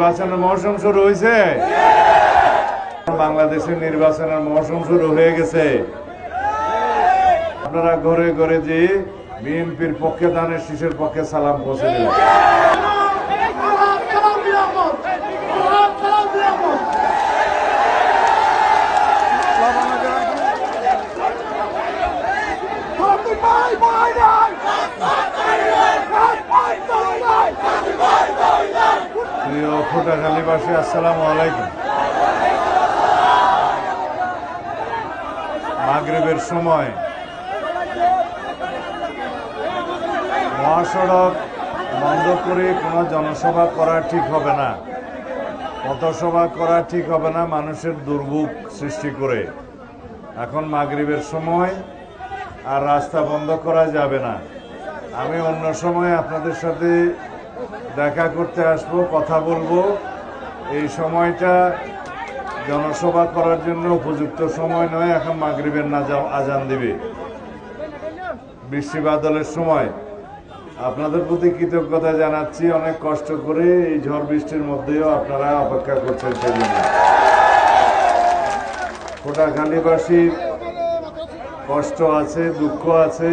নির্বাচনের মৌসুম শুরু হয়েছে বাংলাদেশের নির্বাচনের মৌসুম শুরু হয়ে গেছে। আপনারা ঘরে ঘরে যে বিএনপির পক্ষে দানের শিশুর পক্ষে সালাম পৌঁছে দিলেন সালাম সালাম নিরাপদ সালাম সালাম নিরাপদ শান্তি পাই পাই নাই পাই পাই নাই প্রিয় ফোটাখালীবাসী আসসালামু আলাইকুম। মাগরিবের সময়। মহাসড়ক বন্ধ করে কোনো জনসভা করা ঠিক হবে না। পথসভা করা ঠিক হবে না মানুষের দুর্ভোগ সৃষ্টি করে। এখন মাগরিবের সময় আর রাস্তা বন্ধ করা যাবে না। আমি অন্য সময় আপনাদের সাথে দেখা করতে আসব, কথা বলব। এই সময়টা জনসভা করার জন্য উপযুক্ত সময় নয়, এখন মাগরিবের নাজা আজান দিবে। বৃষ্টি বাদলের সময়। আপনাদের প্রতি কৃতজ্ঞতা জানাচ্ছি, অনেক কষ্ট করে এই ঝড় বৃষ্টির মধ্যেও আপনারা অপেক্ষা করছেন সেজন্য কোটাখালীবাসীর কষ্ট আছে, দুঃখ আছে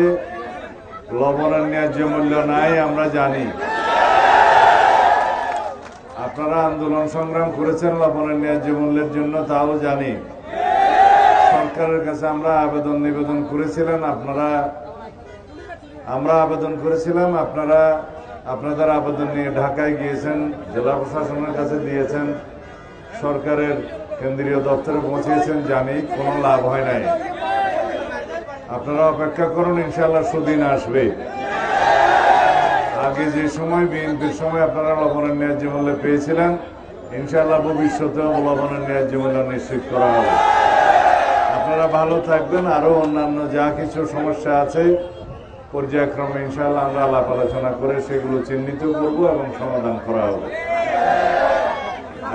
লবণের ন্যায্য মূল্য নাই, আমরা জানি। আপনারা আন্দোলন সংগ্রাম করেছেন, লবণের ন্যায্য মূল্যের জন্য, তাও জানি। সরকারের কাছে আমরা আবেদন নিবেদন করেছিলেন, আপনারা, আমরা আবেদন করেছিলাম, আপনারা আপনাদের আবেদন নিয়ে ঢাকায় গিয়েছেন, জেলা প্রশাসনের কাছে দিয়েছেন, সরকারের কেন্দ্রীয় দপ্তরে পৌঁছিয়েছেন জানি কোনো লাভ হয় নাই। আপনারা অপেক্ষা করুন ইনশাল্লাহ সুদিন আসবে। আগে যে সময়, বিএনপির সময় আপনারা লবণের ন্যায্য মূল্য পেয়েছিলেন ইনশাল্লাহ ভবিষ্যতেও লবণের ন্যায্য মূল্য নিশ্চিত করা হবে। আপনারা ভালো থাকবেন, আরও অন্যান্য যা কিছু সমস্যা আছে, পর্যায়ক্রমে ইনশাল্লাহ আমরা আলাপ আলোচনা করে সেগুলো চিহ্নিত করব এবং সমাধান করা হবে।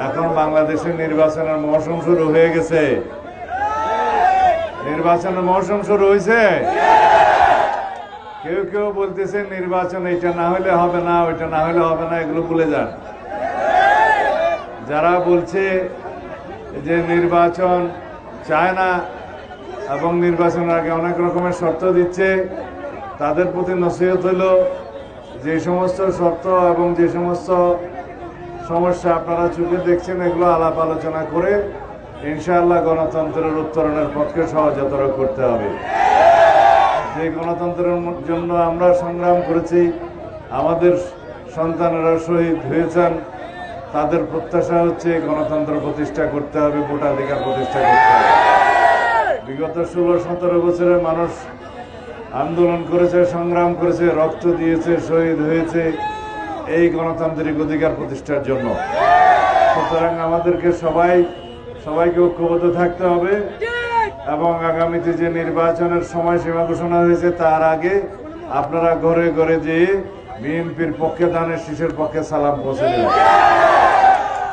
এখন বাংলাদেশের নির্বাচনের মৌসুম শুরু হয়ে গেছে। নির্বাচনের মৌসুম শুরু হয়েছে। কেউ কেউ বলতেছে নির্বাচন এটা না হলে হবে না, ওইটা না হলে হবে না, এগুলো ভুলে যান। যারা বলছে যে নির্বাচন চায় না এবং নির্বাচনের আগে অনেক রকমের শর্ত দিচ্ছে, তাদের প্রতি নসিহত হলো যে সমস্ত শর্ত এবং যে সমস্ত সমস্যা আপনারা চোখে দেখছেন, এগুলো আলাপ আলোচনা করে ইনশাআল্লাহ গণতন্ত্রের উত্তরণের পক্ষে সহজতর করতে হবে। যে গণতন্ত্রের জন্য আমরা সংগ্রাম করেছি, আমাদের সন্তানেরা শহীদ হয়েছেন, তাদের প্রত্যাশা হচ্ছে গণতন্ত্র প্রতিষ্ঠা করতে হবে, ভোটাধিকার প্রতিষ্ঠা করতে হবে। বিগত ষোলো সতেরো বছরে মানুষ আন্দোলন করেছে, সংগ্রাম করেছে, রক্ত দিয়েছে, শহীদ হয়েছে এই গণতান্ত্রিক অধিকার প্রতিষ্ঠার জন্য। সুতরাং আমাদেরকে সবাই, সবাইকে ঐক্যবদ্ধ থাকতে হবে। এবং আগামীতে যে নির্বাচনের সময় সীমা ঘোষণা হয়েছে, তার আগে আপনারা ঘরে ঘরে যেয়ে বিএনপির পক্ষে দানের শিশুর পক্ষে সালাম পৌঁছে দেবেন।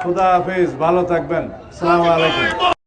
খুদা হাফিজ, ভালো থাকবেন। সালাম আলাইকুম।